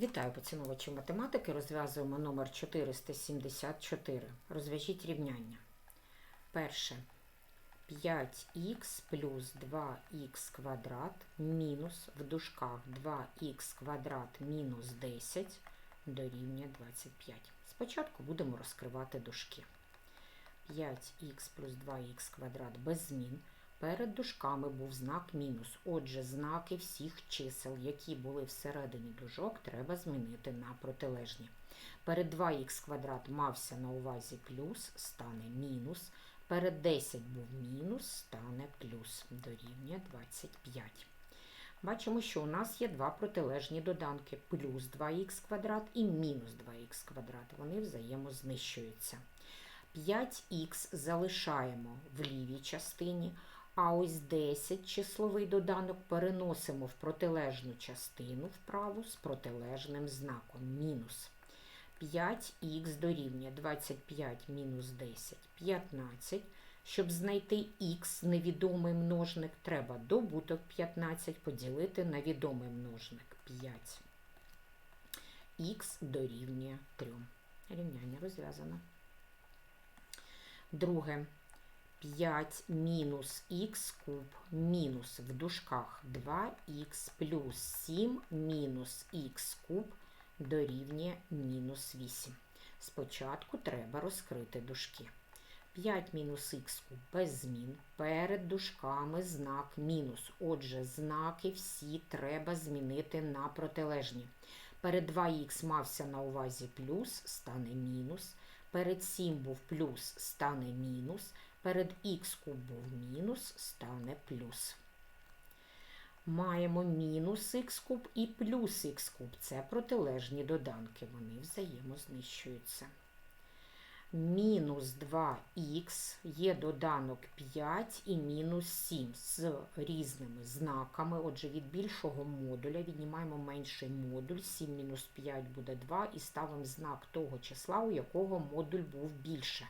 Вітаю поціновувачі математики. Розв'язуємо номер 474. Розв'яжіть рівняння. Перше. 5х плюс 2х квадрат мінус в дужках 2х квадрат мінус 10 дорівнює 25. Спочатку будемо розкривати дужки. 5х плюс 2х квадрат без змін. Перед дужками був знак мінус. Отже, знаки всіх чисел, які були всередині дужок, треба змінити на протилежні. Перед 2х квадрат мався на увазі плюс, стане мінус. Перед 10 був мінус, стане плюс. Дорівнює 25. Бачимо, що у нас є два протилежні доданки. Плюс 2х квадрат і мінус 2х квадрат. Вони взаємознищуються. 5х залишаємо в лівій частині, а ось 10 числовий доданок переносимо в протилежну частину вправу з протилежним знаком мінус. 5х дорівнює 25 мінус 10 15. Щоб знайти х невідомий множник, треба добуток 15 поділити на відомий множник 5. х дорівнює 3. Рівняння розв'язано. Друге. 5 мінус х куб мінус в дужках 2х плюс 7 мінус х куб дорівнює мінус 8. Спочатку треба розкрити дужки. 5 мінус х куб без змін. Перед дужками знак мінус. Отже, знаки всі треба змінити на протилежні. Перед 2х мався на увазі плюс, стане мінус. Перед 7 був плюс, стане мінус. Перед х куб був мінус, стане плюс. Маємо мінус х куб і плюс х куб. Це протилежні доданки, вони взаємознищуються. Мінус 2х є доданок 5 і мінус 7 з різними знаками. Отже, від більшого модуля віднімаємо менший модуль. 7 мінус 5 буде 2 і ставимо знак того числа, у якого модуль був більше.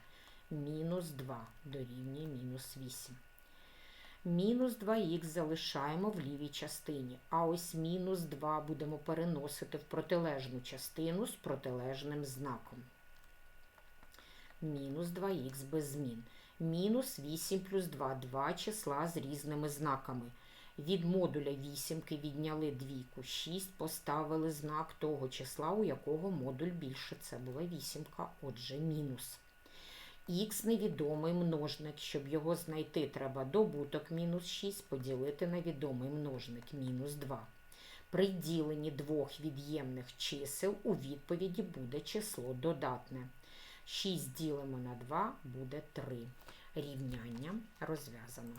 Мінус 2 дорівнює мінус 8. Мінус 2х залишаємо в лівій частині, а ось мінус 2 будемо переносити в протилежну частину з протилежним знаком. Мінус 2х без змін. Мінус 8 плюс 2 два числа з різними знаками. Від модуля вісімки відняли двійку 6, поставили знак того числа, у якого модуль більше. Це була вісімка, отже, мінус. Х невідомий множник. Щоб його знайти, треба добуток мінус 6 поділити на відомий множник мінус 2. При діленні двох від'ємних чисел у відповіді буде число додатне. 6 ділимо на 2 буде 3. Рівняння розв'язано.